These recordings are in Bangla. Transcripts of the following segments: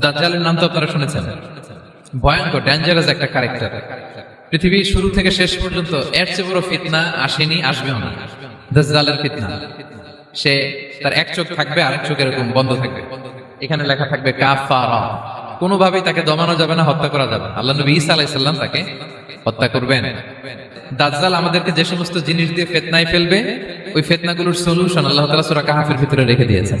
দাজ্জালের নাম তো আপনারা শুনেছেন। ভয়ঙ্কর ডেঞ্জারাস একটা ক্যারেক্টার পৃথিবীর শুরু থেকে শেষ পর্যন্ত এর চেয়ে বড় ফিতনা আসেনি, আসবেও না। দাজ্জালের ফিতনা। সে তার এক চোখ থাকবে আর এক চোখ এরকম বন্ধ থাকবে। এখানে লেখা থাকবে, কাফারা। কোনোভাবেই তাকে দমানো যাবে না, হত্যা করা যাবে। আল্লাহ নবী ঈসা আলাইসাল্লাম তাকে হত্যা করবেন। দাজ্জাল আমাদেরকে যে সমস্ত জিনিস দিয়ে ফেতনায় ফেলবে, ওই ফেতনাগুলোর সলিউশন আল্লাহ তাআলা সূরা কাহাফের ভিতরে রেখে দিয়েছেন।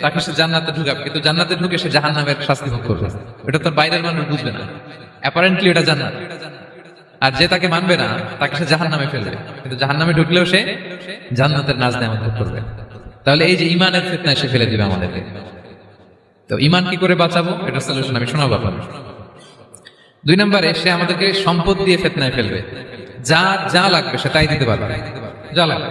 তাকে সে জান্নাতে ঢুকাবে, কিন্তু জান্নাতে ঢুকে সে জাহান্নামের শাস্তি ভোগ করবে। এটা তার বাইরের মানুষ বুঝবে না। অ্যাপারেন্টলি এটা জান্নাত। আর যে তাকে মানবে না, তাকে সে জাহান্নামে ফেলবে। কিন্তু জাহান্নামে ঢুকলেও সে জান্নাতের নাজ নেওয়া ভোগ করবে। তাহলে এই যে ইমানের ফিতনায় সে ফেলে দিবে আমাদেরকে। তো ইমান কি করে বাঁচাবো? এটা সলিউশন আমি শোনাবো আপনাদের। দুই নম্বরে, সে আমাদেরকে সম্পদ দিয়ে ফেতনায় ফেলবে। যা যা লাগবে সে তাই দিতে পারবে। যা লাগবে।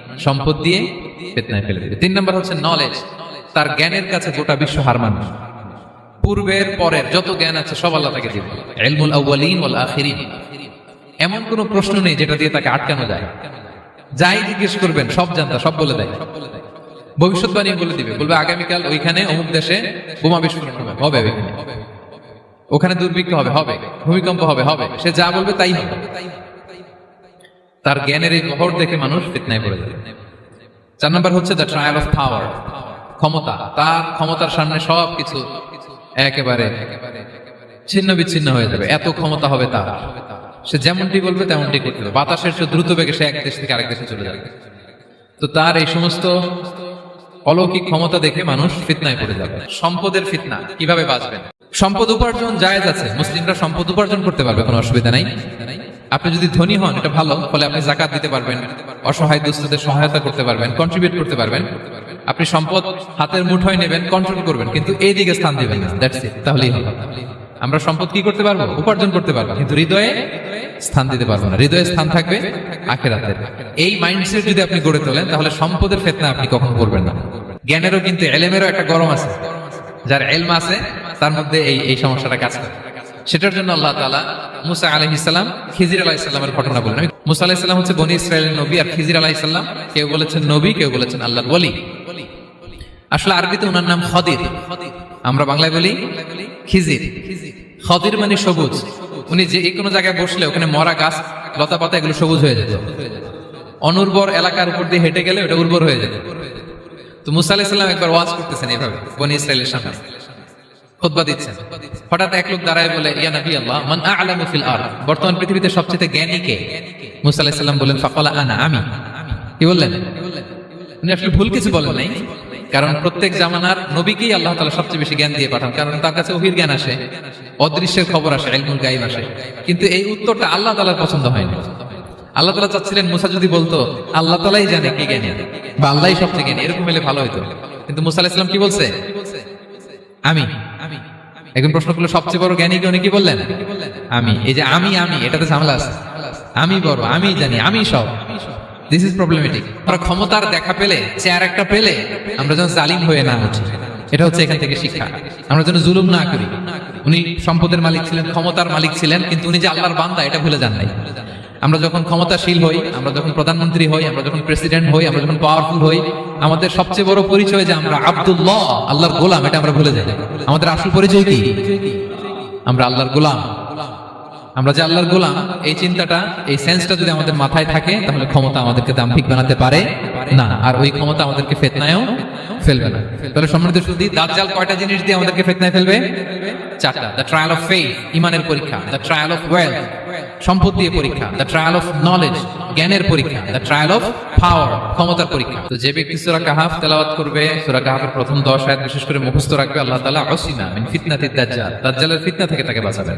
সম্পদ দিয়ে ফেতনায় ফেলে দেবে। তিন নম্বর হচ্ছে নলেজ তার জ্ঞানের কাছে গোটা বিশ্ব হার মানবে। পূর্বের পরের যত জ্ঞান আছে, সব আল্লাহ তাকে দিবে। ইলমুল আউয়ালিন ওয়াল আখিরিন। এমন কোনো প্রশ্ন নেই যেটা দিয়ে তাকে আটকানো যায়। যাই জিজ্ঞেস করবেন, সব জানতা, সব বলে দেয়। ভবিষ্যৎবাণী বলে দিবে। বলবে, আগামীকাল ওইখানে অমুক দেশে বোমা বিস্ফোরণ হবে। ওখানে দুর্ভিক্ষ হবে হবে। ভূমিকম্প হবে হবে। সে যা বলবে তাই হবে। তার জ্ঞানের এই বহর দেখে মানুষ ফিতনায় পড়ে যাবে চার নম্বর হচ্ছে দ্য ট্রায়াল অফ পাওয়ার ক্ষমতা। তার ক্ষমতার সামনে সব কিছু একেবারে ছিন্ন বিচ্ছিন্ন হয়ে যাবে। এত ক্ষমতা হবে তার। সে যেমনটি বলবে তেমনটি করতে হবে। বাতাসের চেয়ে দ্রুত বেগে সে এক দেশ থেকে আরেক দেশে চলে যাবে। তো তার এই সমস্ত অলৌকিক ক্ষমতা দেখে মানুষ ফিতনায় পড়ে যাবে। সম্পদের ফিতনা, কীভাবে বাঁচবেন? সম্পদ উপার্জন জায়েজ আছে। মুসলিমরা সম্পদ উপার্জন করতে পারবে, কোনো অসুবিধা নাই। আপনি যদি ধনী হন, এটা ভালো, ফলে আপনি জাকাত দিতে পারবেন, অসহায় দুস্থদের সহায়তা করতে পারবেন কন্ট্রিবিউট করতে পারবেন। আপনি সম্পদ হাতের মুঠোয় নেবেন কন্ট্রোল করবেন, কিন্তু এই দিকে স্থান দিবেন তাহলেই হবে। আমরা সম্পদ কি করতে পারব? উপার্জন করতে পারব, কিন্তু হৃদয়ে স্থান দিতে পারব না। হৃদয়ে স্থান থাকবে আখেরাতের। এই মাইন্ডসেট যদি আপনি গড়ে তোলেন, তাহলে সম্পদের ফেতনা আপনি কখনো করবেন না। জ্ঞানেরও কিন্তু এলেমেরও একটা গরম আছে। যার এলম আছে, তার মধ্যে এই এই সমস্যাটা কাজ করে। সেটার জন্য আল্লাহ তাআলা মুসা আলাইহিস সালাম খিজির আলাইহিস সালামের ঘটনা বললেন। মুসা আলাইহিস সালাম হচ্ছে বনি ইসরায়েলের নবী আর খিজির আলাইহিস সালাম কেউ বলেছেন নবী, কেউ বলেছেন আল্লাহর ওলি। আসলে আরবিতে ওনার নাম খদির। আমরা বাংলায় বলি খিজির। খদির মানে সবুজ। উনি যে কোনো জায়গায় বসলে ওখানে মরা গাছ, লতা পাতা এগুলো সবুজ হয়ে যেত। অনুর্বর এলাকার উপর দিয়ে হেঁটে গেলে ওটা উর্বর হয়ে যেত। তো মুসা আলাইসাল্লাম একবার ওয়াজ করতেছেন এইভাবে, বনি ইসরায়েলের সামনে। খুতবা দিচ্ছেন। হঠাৎ এক লোক দাঁড়ায় বলে, ইয়া নবী আল্লাহ, মান আ'লামু ফিল আরদ? বর্তমান পৃথিবীতে সবচেয়ে জ্ঞানী কে? মুসা আলাইহিস বলেন ফাকালা আনা আমি। কি বললেন? উনি আসলে ভুল কিছু বলেন নাই, কারণ প্রত্যেক জামানার নবীকেই আল্লাহ তাআলা সবচেয়ে বেশি জ্ঞান দিয়ে পাঠান, কারণ তার কাছে ওহির জ্ঞান আসে, অদৃশ্যের খবর আসে, ইলমুল গায়ব আসে। কিন্তু এই উত্তরটা আল্লাহ তাআলার পছন্দ হয়নি। আল্লাহ তালা চাচ্ছিলেন, মুসা যদি বলতো, আল্লাহ তালাই জানে কে জ্ঞানী। বা আল্লাহ সবচেয়ে জ্ঞানী, এরকম হলে ভালো হতো কিন্তু মুসা আলাহিস ইসলাম কি বলছে? আমি। একজন প্রশ্ন করল, সবচেয়ে বড় জ্ঞানী উনি কি বললেন? আমি। এই যে আমি আমি, এটাতে ঝামেলা আছে। আমি বড়, আমি জানি, আমি সব। দিস ইজ প্রবলেমেটিক আমরা ক্ষমতার দেখা পেলে, চেয়ার একটা পেলে, আমরা যেন জালিম হয়ে না উঠি। এটা হচ্ছে এখান থেকে শিক্ষা। আমরা যেন জুলুম না করি। উনি সম্পদের মালিক ছিলেন, ক্ষমতার মালিক ছিলেন, কিন্তু উনি যে আল্লাহর বান্দা, এটা ভুলে যান নাই। আমরা যখন ক্ষমতাশীল হই, আমরা যখন প্রধানমন্ত্রী হই, আমরা যখন প্রেসিডেন্ট হই, আমরা যখন পাওয়ারফুল হই, আমাদের সবচেয়ে বড় পরিচয় যে আমরা আব্দুল্লাহ, আল্লাহর গোলাম, এটা আমরা ভুলে যাই। আমাদের আসল পরিচয় কি? আমরা আল্লাহর গোলাম। আমরা যে আল্লাহর গোলাম, এই চিন্তাটা, এই সেন্সটা যদি আমাদের মাথায় থাকে, তাহলে ক্ষমতা আমাদেরকে দাম্ভিক বানাতে পারে? না, আর ওই ক্ষমতা আমাদেরকে ফেতনায়ও ফেলবে না। তাহলে সম্মানিত শুধু দাজ্জাল কয়টা জিনিস দিয়ে আমাদেরকে ফেতনায় ফেলবে? চারটা। দ্য ট্রায়াল অফ ফেইথ ইমানের পরীক্ষা। দ্য ট্রায়াল অফ ওয়েলথ সম্পদ দিয়ে পরীক্ষা দ্য ট্রায়াল অফ নলেজ জ্ঞানের পরীক্ষা দ্য ট্রায়াল অফ পাওয়ার ক্ষমতার পরীক্ষা। তো যে ব্যক্তি সুরা কাহাফ তেলাওয়াত করবে, সুরা কাহাফের প্রথম 10 আয়াত বিশেষ করে মুখস্থ রাখবে, আল্লাহ তাআলা অসিনা মিন ফিতনাতিদ দাজ্জাল, দাজ্জালের ফিতনা থেকে তাকে বাঁচাবেন।